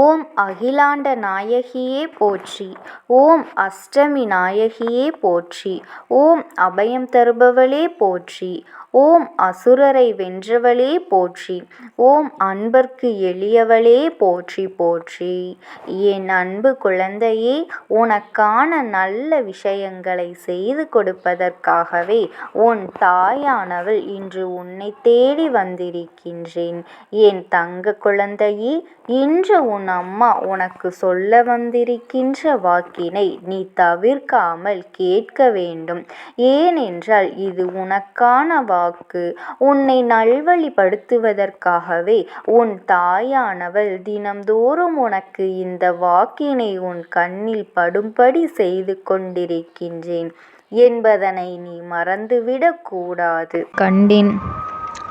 ஓம் அகிலாண்ட நாயகியே போற்றி. ஓம் அஷ்டமி நாயகியே போற்றி. ஓம் அபயம் தருபவளே போற்றி. ஓம் அசுரரை வென்றவளே போற்றி. ஓம் அன்பர்க்கு எளியவளே போற்றி போற்றி. என் அன்பு குழந்தையே உனக்கான நல்ல விஷயங்களை செய்து கொடுப்பதற்காகவே உன் தாயானவள் இன்று உன்னை தேடி வந்திருக்கின்றேன். என் தங்க குழந்தையே இன்று உன் அம்மா உனக்கு சொல்ல வந்திருக்கின்ற வாக்கினை நீ தவிர்க்காமல் கேட்க வேண்டும். ஏனென்றால் இது உனக்கான வாக்கு. உன்னை நல்வழிப்படுத்துவதற்காகவே உன் தாயானவள் தினம்தோறும் உனக்கு இந்த வாக்கினை உன் கண்ணில் படும்படி செய்து கொண்டிருக்கின்றேன். என்பதனை நீ மறந்துவிடக் கூடாது கண்டேன்.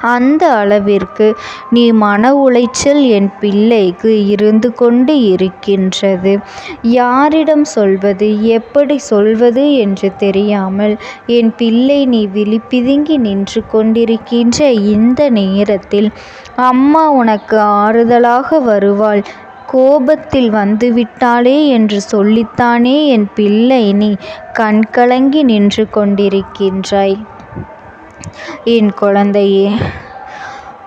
அந்த அளவிற்கு நீ மன உளைச்சல் என் பிள்ளைக்கு இருந்து கொண்டு இருக்கின்றது. யாரிடம் சொல்வது எப்படி சொல்வது என்று தெரியாமல் என் பிள்ளை நீ விழிப்பிதுங்கி நின்று கொண்டிருக்கின்ற இந்த நேரத்தில் அம்மா உனக்கு ஆறுதலாக வருவாள். கோபத்தில் வந்துவிட்டாளே என்று சொல்லித்தானே என் பிள்ளை நீ கண்கலங்கி நின்று கொண்டிருக்கின்றாய். என் குழந்தையே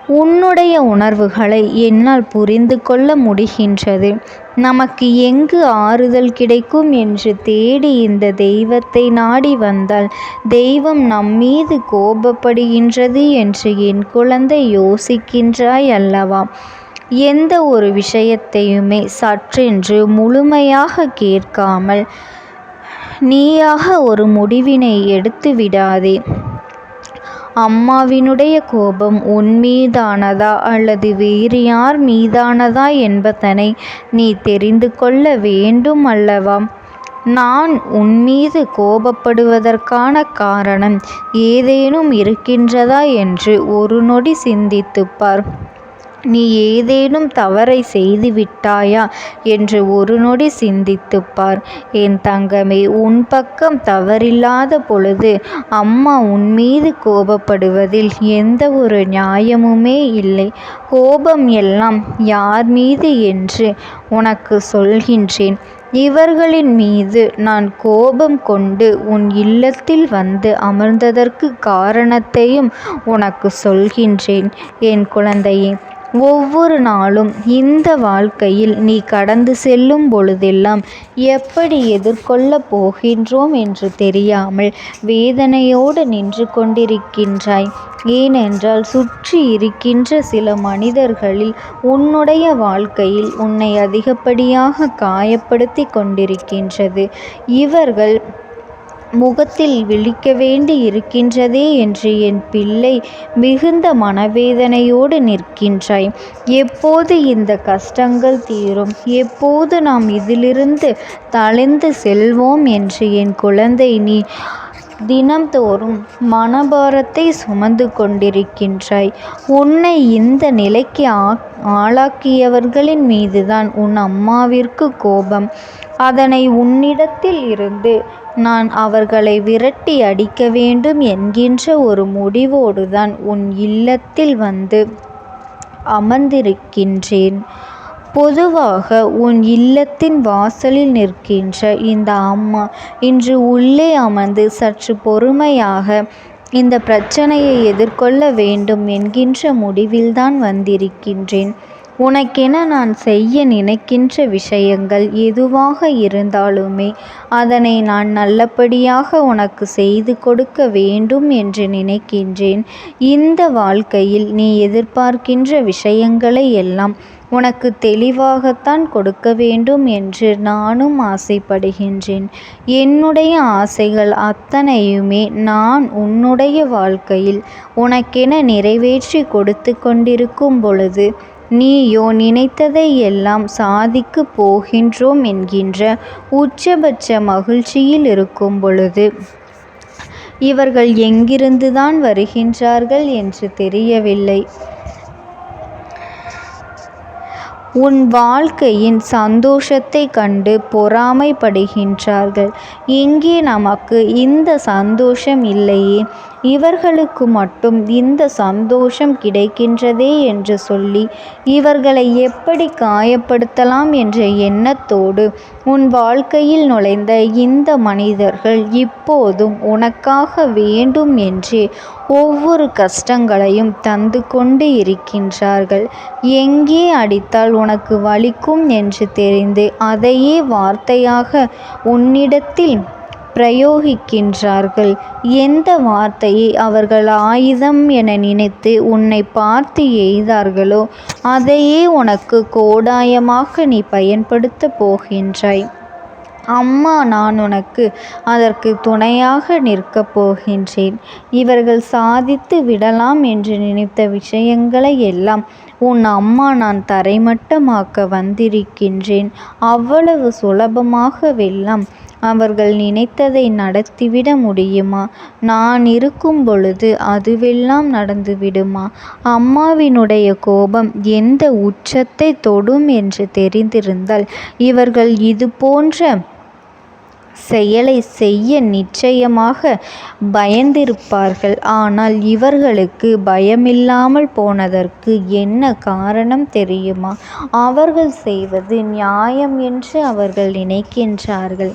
உன்னுடைய உணர்வுகளை என்னால் புரிந்து கொள்ள முடிகின்றது. நமக்கு எங்கு ஆறுதல் கிடைக்கும் என்று தேடி இந்த தெய்வத்தை நாடி வந்தால் தெய்வம் நம்மீது கோபப்படுகின்றது என்று என் குழந்தை யோசிக்கின்றாய் அல்லவா? எந்த ஒரு விஷயத்தையுமே சற்றென்று முழுமையாக கேட்காமல் நீயாக ஒரு முடிவினை எடுத்து விடாதே அம்மாவினுடைய கோபம் உன் மீதானதா அல்லது வேறு யார் மீதானதா என்பதனை நீ தெரிந்து கொள்ள வேண்டும் அல்லவா? நான் உன்மீது கோபப்படுவதற்கான காரணம் ஏதேனும் இருக்கின்றதா என்று ஒரு நொடி சிந்தித்துப் பார். நீ ஏதேனும் தவறை செய்து விட்டாயா என்று ஒரு நொடி சிந்தித்துப் பார். என் தங்கமே உன் பக்கம் தவறில்லாத பொழுது அம்மா உன் மீது கோபப்படுவதில் எந்த ஒரு நியாயமுமே இல்லை. கோபம் எல்லாம் யார் மீது என்று உனக்கு சொல்கின்றேன். இவர்களின் மீது நான் கோபம் கொண்டு உன் இல்லத்தில் வந்து அமர்ந்ததற்கு காரணத்தையும் உனக்கு சொல்கின்றேன். என் குழந்தையே ஒவ்வொரு நாளும் இந்த வாழ்க்கையில் நீ கடந்து செல்லும் பொழுதெல்லாம் எப்படி எதிர்கொள்ளப் போகின்றோம் என்று தெரியாமல் வேதனையோடு நின்று கொண்டிருக்கின்றாய். ஏனென்றால் சுற்றி இருக்கின்ற சில மனிதர்களில் உன்னுடைய வாழ்க்கையில் உன்னை அதிகப்படியாக காயப்படுத்தி கொண்டிருக்கின்றது. இவர்கள் முகத்தில் விழிக்க வேண்டி இருக்கின்றதே என்று என் பிள்ளை மிகுந்த மனவேதனையோடு நிற்கின்றாய். எப்போது இந்த கஷ்டங்கள் தீரும்? எப்போது நாம் இதிலிருந்து தளர்ந்து செல்வோம் என்று என் குழந்தை நீ தினம்தோறும் மனபாரத்தை சுமந்து கொண்டிருக்கின்றாய். உன்னை இந்த நிலைக்கு ஆளாக்கியவர்களின் மீதுதான் உன் அம்மாவிற்கு கோபம். அதனை உன்னிடத்தில் இருந்து நான் அவர்களை விரட்டி அடிக்க வேண்டும் என்கின்ற ஒரு முடிவோடுதான் உன் இல்லத்தில் வந்து அமர்ந்திருக்கின்றேன். பொதுவாக உன் இல்லத்தின் வாசலில் நிற்கின்ற இந்த அம்மா இன்று உள்ளே அமர்ந்து சற்று பொறுமையாக இந்த பிரச்சனையை எதிர்கொள்ள வேண்டும் என்கின்ற முடிவில்தான் வந்திருக்கின்றேன். உனக்கென நான் செய்ய நினைக்கின்ற விஷயங்கள் எதுவாக இருந்தாலுமே அதனை நான் நல்லபடியாக உனக்கு செய்து கொடுக்க வேண்டும் என்று நினைக்கின்றேன். இந்த வாழ்க்கையில் நீ எதிர்பார்க்கின்ற விஷயங்களை எல்லாம் உனக்கு தெளிவாகத்தான் கொடுக்க வேண்டும் என்று நானும் ஆசைப்படுகின்றேன். என்னுடைய ஆசைகள் அத்தனையுமே நான் உன்னுடைய வாழ்க்கையில் உனக்கென நிறைவேற்றி கொடுத்து கொண்டிருக்கும் பொழுது நீயோ நினைத்ததை எல்லாம் சாதிக்கப் போகின்றோம் என்கின்ற உச்சபட்ச மகிழ்ச்சியில் இருக்கும் பொழுது இவர்கள் எங்கிருந்துதான் வருகின்றார்கள் என்று தெரியவில்லை. உன் வாழ்க்கையின் சந்தோஷத்தை கண்டு பொறாமைப்படுகின்றார்கள். இங்கே நமக்கு இந்த சந்தோஷம் இல்லையே? இவர்களுக்கு மட்டும் இந்த சந்தோஷம் கிடைக்கின்றதே என்று சொல்லி இவர்களை எப்படி காயப்படுத்தலாம் என்ற எண்ணத்தோடு உன் வாழ்க்கையில் நுழைந்த இந்த மனிதர்கள் இப்போதும் உனக்காக வேண்டும் என்றே ஒவ்வொரு கஷ்டங்களையும் தந்து கொண்டு இருக்கின்றார்கள். எங்கே அடித்தால் உனக்கு வலிக்கும்? என்று தெரிந்து அதையே வார்த்தையாக உன்னிடத்தில் பிரயோகிக்கின்றார்கள். எந்த வார்த்தையை அவர்கள் ஆயுதம் என நினைத்து உன்னை பார்த்து எய்தார்களோ அதையே உனக்கு கோடாயமாக நீ பயன்படுத்தப் போகின்றாய். அம்மா நான் உனக்கு அதற்கு துணையாக நிற்கப் போகின்றேன். இவர்கள் சாதித்து விடலாம் என்று நினைத்த விஷயங்களை எல்லாம் உன் அம்மா நான் தரைமட்டமாக்க வந்திருக்கின்றேன். அவ்வளவு சுலபமாகவெல்லாம் அவர்கள் நினைத்ததை நடத்திவிட முடியுமா? நான் இருக்கும் பொழுது அதுவெல்லாம் நடந்துவிடுமா? அம்மாவினுடைய கோபம் எந்த உச்சத்தை தொடும் என்று தெரிந்திருந்தால் இவர்கள் இது போன்ற செயலை செய்ய நிச்சயமாக பயந்திருப்பார்கள். ஆனால் இவர்களுக்கு பயமில்லாமல் போனதற்கு என்ன காரணம் தெரியுமா? அவர்கள் செய்வது நியாயம் என்று அவர்கள் நினைக்கின்றார்கள்.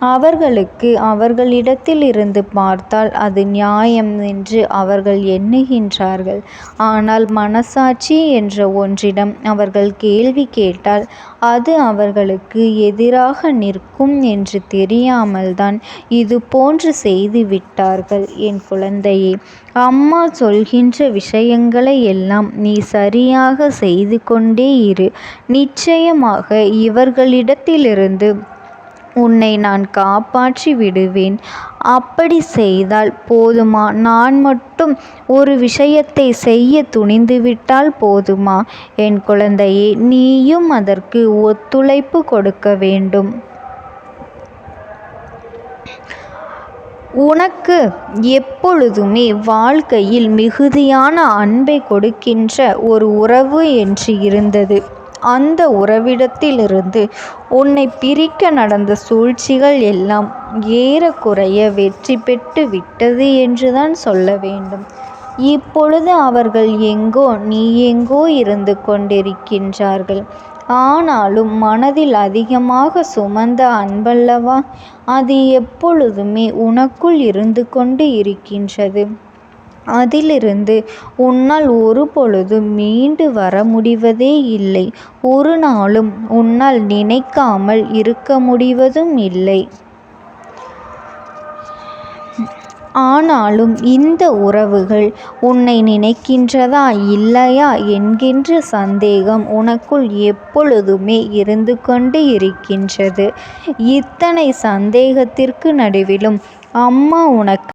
அவர்களுக்கு அவர்களிடத்தில் இருந்து பார்த்தால் அது நியாயம் என்று அவர்கள் எண்ணுகின்றார்கள். ஆனால் மனசாட்சி என்ற ஒன்றிடம் அவர்கள் கேள்வி கேட்டால் அது அவர்களுக்கு எதிராக நிற்கும் என்று தெரியாமல்தான் இது போன்று செய்து விட்டார்கள். என் குழந்தையே அம்மா சொல்கின்ற விஷயங்களை எல்லாம் நீ சரியாக செய்து கொண்டே இரு. நிச்சயமாக இவர்களிடத்திலிருந்து உன்னை நான் காப்பாற்றி விடுவேன். அப்படி செய்தால் போதுமா? நான் மட்டும் ஒரு விஷயத்தை செய்ய துணிந்துவிட்டால் போதுமா? என் குழந்தையே நீயும் அதற்கு ஒத்துழைப்பு கொடுக்க வேண்டும். உனக்கு எப்பொழுதுமே வாழ்க்கையில் மிகுதியான அன்பை கொடுக்கின்ற ஒரு உறவு என்று இருந்தது. அந்த உறவிடத்திலிருந்து உன்னை பிரிக்க நடந்த சூழ்ச்சிகள் எல்லாம் ஏறக்குறைய வெற்றி பெற்று விட்டது என்றுதான் சொல்ல வேண்டும். இப்பொழுது அவர்கள் எங்கோ நீ எங்கோ இருந்து கொண்டிருக்கின்றார்கள். ஆனாலும் மனதில் அதிகமாக சுமந்த அன்பல்லவா அது எப்பொழுதுமே உனக்குள் இருந்து கொண்டு இருக்கின்றது. அதிலிருந்து உன்னால் ஒரு பொழுதும் மீண்டு வர முடிவதே இல்லை. ஒரு நாளும் உன்னால் நினைக்காமல் இருக்க முடிவதும் இல்லை. ஆனாலும் இந்த உறவுகள் உன்னை நினைக்கின்றதா இல்லையா என்கின்ற சந்தேகம் உனக்குள் எப்பொழுதுமே இருந்து கொண்டு இருக்கின்றது. இத்தனை சந்தேகத்திற்கு நடுவிலும் அம்மா உனக்கு